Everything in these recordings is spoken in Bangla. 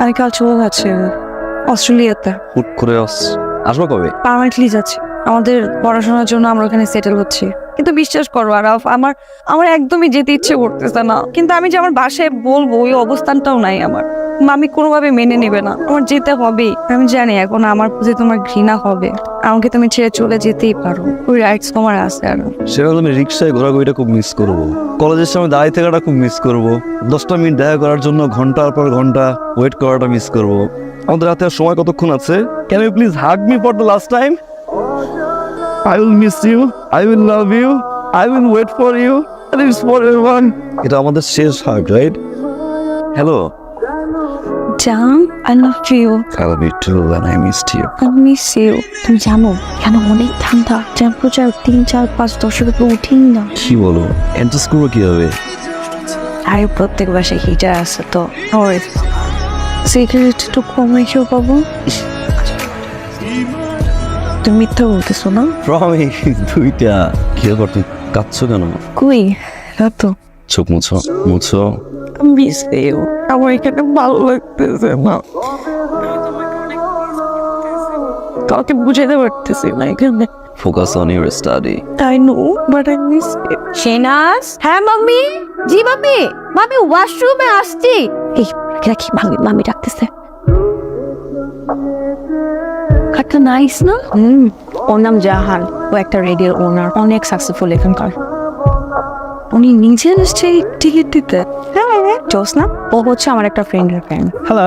আমি কাল চলে যাচ্ছি অস্ট্রেলিয়াতে। হুট করে আস- আসব কবে? পার্মানেন্টলি যাচ্ছি। আমাদের পড়াশোনার জন্য আমরা ওখানে সেটেল হচ্ছি। কিন্তু বিশ্বাস করো আরাফ আমার আমার একদমই যেতে ইচ্ছে করতেছে না। কিন্তু আমি যে আমার বাসায় বলব ওই অবস্থানটাও নাই আমার। মামি কোনোভাবে মেনে নেবে না। আমার যেতে হবেই আমি জানি এখন আমার প্রতি তোমার ঘৃণা হবে। আমাকে তুমি ছেড়ে চলে যেতেই পারো। ওই রাইটস তোমার আছে আর। সেটা আমি রিক্সায় ঘোরাঘুরিটা খুব মিস করব। কলেজের সময় দাঁড়িয়ে থাকাটা খুব মিস করব। দশটা মিনিট দেখা করার জন্য ঘণ্টার পর ঘণ্টা ওয়েট করাটা মিস করব। আমাদের হাতে আর সময় কতক্ষণ আছে? Can you please hug me for the last time I will miss you I will love you I will wait for you for everyone এটা আমাদের শেষ হাগ রাইট হ্যালো জান I love you I love you. Too and I missed you. I miss you তুমি জানো কেন অনেক ঠান্ডা? টেম্পারেচার তিন চার পাঁচ দশের উপরে উঠেই না। কি বলো? অ্যাডজাস্ট করব কীভাবে? আর প্রত্যেক বাসায় হিটার আছে তো। সিগারেট একটু কম রেখেও পাবো। তুমি মিথ্যা বলতেছো না? প্রমিস দুইটা। কি ব্যাপার তুমি কাঁদছো কেন? কই? তো চোখ মুছো মুছো। মিস ইউ আমার এখানে ভালো লাগতেছে না। কাউকে বুঝাইতে পারতেছি না এখানে। Focus on your study I know but I miss শেনাস হ্যাঁ মাম্মি? জি মাম্মি। মাম্মি ওয়াশরুমে আসছি। এই রাখি মামি মামি ডাকতেছে? একটা নাইস না? হুম ওর নাম জাহান। ও একটা রেডিওর ওনার অনেক সাকসেসফুল এখানকার উনি নিজে নিশ্চয়ই টিকিট দিতে? হ্যাঁ জোসনা ও হচ্ছে আমার একটা ফ্রেন্ডের friend Hello,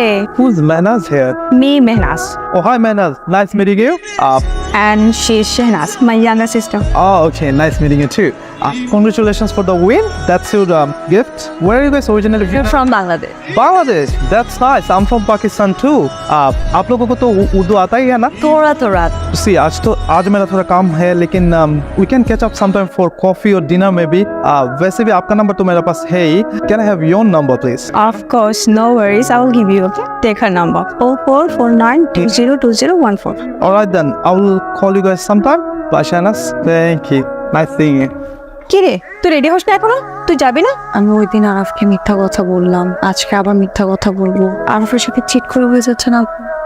Hi. Who's Mehnaz here? Me, Mehnaz. Oh, hi, Mehnaz. Nice meeting you. Uh, and she's Shehnaz, my younger sister. Oh, okay. Nice meeting you too. Uh, congratulations for the win. That's your um, gift. Where are you guys originally from? We're from Bangladesh. Bangladesh. That's nice. I'm from Pakistan too. Uh, आप लोगों को तो उर्दू आता ही है ना थोड़ा थोड़ा सी आज तो आज मेरा थोड़ा काम है लेकिन we can catch up sometime for coffee और डिनर में भी uh, वैसे भी आपका नंबर तो मेरे पास है ही can I have your number please of course no worries I will give you Okay? Take her number. Oh four four nine two zero two zero one four. All right then. I will call you guys sometime. Bashanas, Thank you. Nice seeing you. কিরে তুই রেডি হস না এখনও তুই যাবি না আমি ওই দিন আরফকে মিথ্যা কথা বললাম আজকে আবার মিথ্যা কথা বলব আরফের সাথে চিট করে হয়ে যাচ্ছে না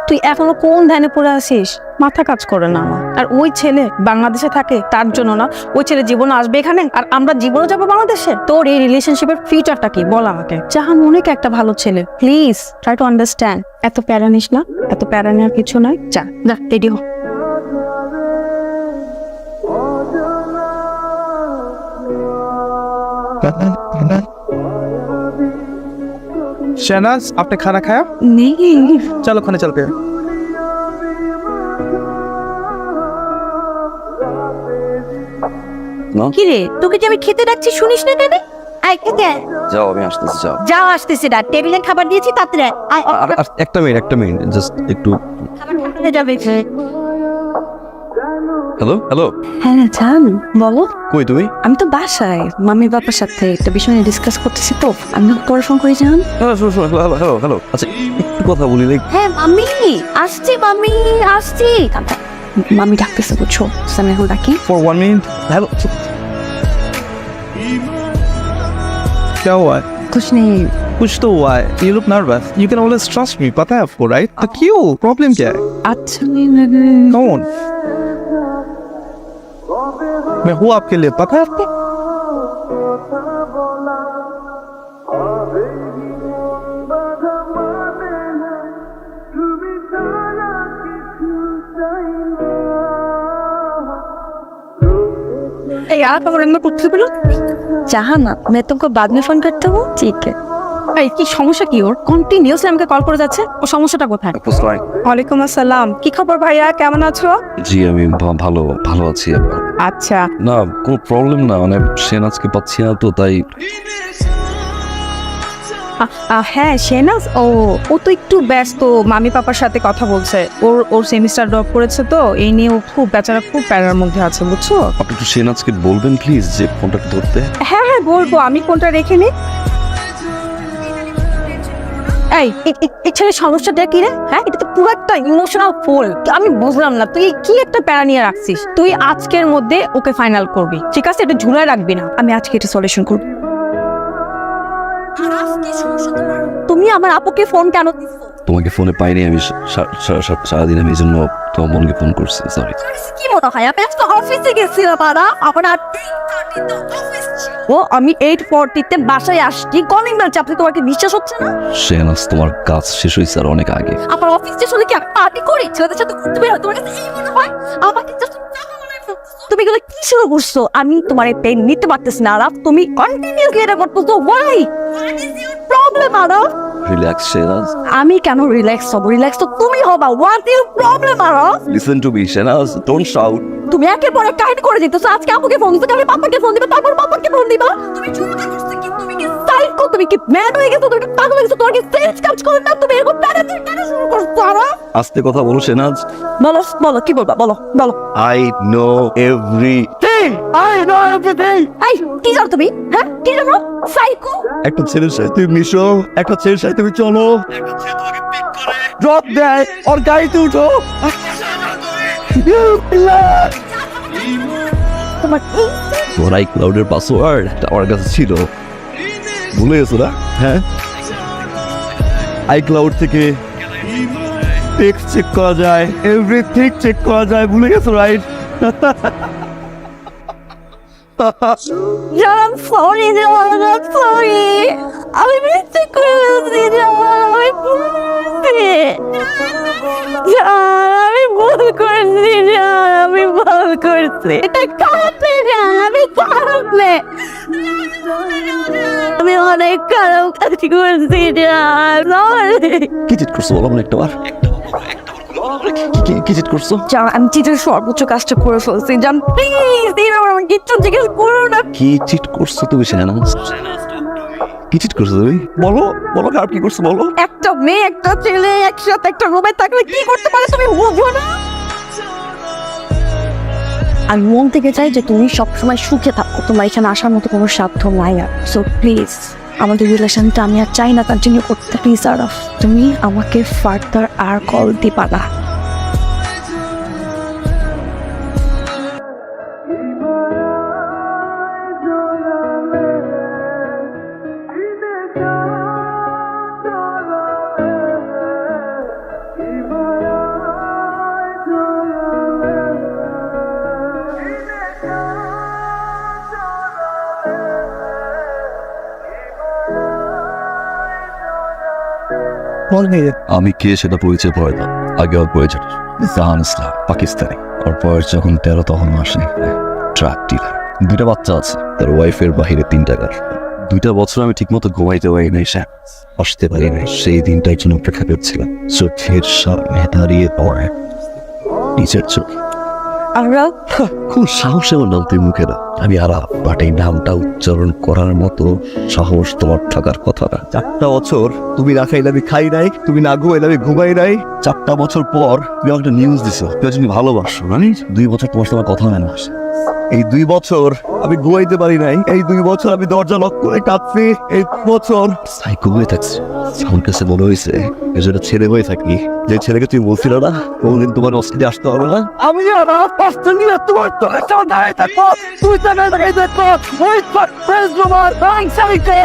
তুই এখনও কোন ধ্যানে পড়ে আছিস? মাথা কাজ করে না আমার। আর ওই ছেলে বাংলাদেশে থাকে, তার জন্য না, ওই ছেলে জীবনে আসবে এখানে, আর আমরা জীবনে যাব বাংলাদেশে। তোর এই রিলেশনশিপের ফিউচারটা কি? বল আমাকে। জাহান অনেক একটা ভালো ছেলে। প্লিজ ট্রাই টু আন্ডারস্ট্যান্ড এত প্যারা নিস না, এত প্যারা নেওয়ার কিছু নয় যা যা রেডি হ। शहनाज आपने खाना खाया নেই चलो खाने चलते हैं কি রে তোকে যে আমি খেতে ডাকছি শুনিস না কেন আয় খেতে আয়। যাও আমি আসতেছি যাও যাও আসতেছি না টেবিলে খাবার দিয়েছি তাড়াতাড়ি আয়। আয় আর আর একটা মিনিট একটা মিনিট জাস্ট একটু খাবার টেবিলে যাবে হ্যালো হ্যালো হ্যাঁ জান বলো কই তুমি আমি তো বাসায় মামি বাবার সাথে একটা বিষয় নিয়ে ডিসকাস করতেছি তো আমি তোমাকে পরে ফোন করে জান হ্যালো শোনো শোনো হ্যালো হ্যালো হ্যালো আচ্ছা একটু কথা বলি লাইক হ্যাঁ মামি আসছি মামি আসছি মামি ডাকতেছে বুঝছো তো আমি এখন ডাকি फॉर वन मिनट हेलो क्या हुआ है कुछ नहीं कुछ तो हुआ है you look nervous you can always trust me पता है आपको राइट तो क्यों प्रॉब्लम क्या है अच्छा नहीं लगे कौन मैं हूँ आपके लिए पता है आपको এই আর খবর এমনি করতে পেলো चाहा ना मैं तुमको बाद में फोन करता हूँ ठीक है এই কি সমস্যা কি ওর কন্টিনিউসলি আমাকে কল করে যাচ্ছে ও সমস্যাটা কোথায় ওয়ালাইকুম আসসালাম কি খবর ভাইয়া কেমন আছো জি আমি ভা- ভালো ভালো আছি আপনার আচ্ছা। না কোনো প্রবলেম না মানে সে আজকে পাচ্ছি না তো তাই। হ্যাঁ সেনাজ ও ও তো একটু ব্যস্ত মামি পাপার সাথে কথা বলছে। ওর ওর সেমিস্টার ড্রপ করেছে তো এই নিয়ে ও খুব বেচারা খুব প্যারার মধ্যে আছে বুঝছ? আপনি একটু সেনাজকে বলবেন প্লিজ যে ফোনটা ধরতে। হ্যাঁ হ্যাঁ বলব আমি কোনটা রেখে নিই। এই এই ছেলের সমস্যাটা কি রে? হ্যাঁ এটা তো পুরো একটা ইমোশনাল ফুল আমি বুঝলাম না তুই কি একটা প্যারা নিয়ে রাখছিস? তুই আজকের মধ্যে ওকে ফাইনাল করবি ঠিক আছে? এটা ঝুলায় রাখবি না। আমি আজকে এটা সলিউশন করব। তুমি আমার আপুকে ফোন কেন তোমাকে ফোনে পাইনি আমি সারাদিন আমি এই জন্য তোমার বোনকে ফোন করছি সরি কি মনে হয়? আমি আজকে অফিসে গেছিলাম বাবা। আমার আর অফিস ও আমি এইট ফোরটিতে বাসায় আসছি। কলিং বেল আপনি তোমাকে বিশ্বাস হচ্ছে না? শেহনাজ তোমার কাজ শেষ হয়েছে আর অনেক আগে। আমার অফিস শেষ হলে কি আমি পার্টি করি? ছেলেদের সাথে ঘুরতে বের হয় তোমার কাছে এই মনে হয়? আমাকে হয়। তুমি এগুলো কি শুরু করছ? আমি তোমার এই পেন নিতে পারতেছি না আরাফ। তুমি কন্টিনিউসলি এটা করতেছো। Why problem Araf? Relax Shehnaz আমি কেন রিল্যাক্স হব? রিল্যাক্স তো তুমি হবা। What you problem Araf listen to me Shehnaz don't shout তুমি একের পর এক কাহিনী করে দিতেছো। আজকে আপুকে ফোন দিতে আমি পাপাকে ফোন দিবা তারপর পাপাকে ফোন দিবা। তুমি ঝুমকা করতে কি? তুমি কি সাইকো তুমি কি ম্যাড হয়ে গেছো? তুমি পাগল হয়ে গেছো? তোমার কি সেন্স কাজ করে না? তুমি এরকম প্যারাতে কেন শুরু করছ আরাফ আস্তে কথা বলো শেহনাজ বলো বলো কি বলবা? বলো বলো। I know every I know everything এই কি জানো তুমি? হ্যাঁ কি জানো সাইকো? একটা ছেলের সাথে তুমি মিশো একটা ছেলের সাথে তুমি চলো। ড্রপ দেয় ওর গাড়িতে উঠো। তোমার আই ক্লাউডের পাসওয়ার্ড আমার কাছে ছিল। ভুলে গেছো না? হ্যাঁ? আই ক্লাউড থেকে টেক্সট চেক করা যায় এভরিথিং চেক করা যায় ভুলে গেছো রাইট জান সরি জান সরি আমি মিথ্যে করে বলছি জান আমি আমি ভুল করেছি আমি ভুল করেছি। এটা খারাপ মেয়ে আমি খারাপ মেয়ে আমি অনেক খারাপ কাজ করছি জান কি চিট করছ বলো একটা বার কি চিট করছ? জান আমি চিটের সর্বোচ্চ কাজটা করে ফেলছি। জান প্লিজ দিন আমার কিচ্ছু জিজ্ঞেস করো না। কি চিট করছ তুমি শেহনাজ কি চিট করছ তুমি? বলো বলো আর কি করছ বলো। একটা মেয়ে একটা ছেলে একসাথে একটা রুমে থাকলে কি করতে পারে তুমি বুঝো না? আমি মন থেকে চাই যে তুমি সবসময় সুখে থাকো। তোমার এখানে আসার মতো কোনো সাধ্য নাই আর। সো প্লিজ আমাদের রিলেশনটা আমি আর চাই না কন্টিনিউ করতে প্লিজ অফ তুমি আমাকে ফার্দার আর কল দিবা না। আমি কে সেটা পরিচয় পড়ে না। আগে ওর পরিচয় জাহান ইসলাম, পাকিস্তানি। ওর বয়স যখন তেরো তখন আসেনি। Truck dealer. দুইটা বাচ্চা আছে। তার ওয়াইফের বাহিরে তিনটা গাছ দুইটা বছর আমি ঠিকমতো ঘুমাইতে পারি নাই, স্যার। আসতে পারি নাই। সেই দিনটার জন্য অপেক্ষা করছিলাম। চোখের সামনে দাঁড়িয়ে পড়ে। নিজের চোখ। আরফ খুব সাহস এমন নাম তুই মুখে না। আমি আর বাট এই নামটা উচ্চারণ করার মতো সাহস তোমার থাকার কথা না। চারটা বছর তুমি না খাইলে আমি খাই নাই তুমি না ঘুমাইলে আমি ঘুমাই নাই। চারটা বছর পর তুমি আমাকে একটা নিউজ দিছো। তুমি তুমি ভালোবাসো জানিস দুই বছর তোমার সাথে কথা হয় না। এই দুই বছর আমি ঘুমাইতে পারি নাই এই দুই বছর আমি দরজা লক করে কাঁদছি এই বছর সাইকো হয়ে থাকছে। আমার কাছে মনে হয়েছে এই ছেলে হয়ে থাকি। যে ছেলেকে তুমি বলছিল না, কোনদিন তোমার অস্তিতে আসতে হবে না? আমি পাঁচটা তোমার তো একটা দাঁড়িয়ে থাকব। তুই তো ওই প্রেস তোমার ব্যাংক সাইতে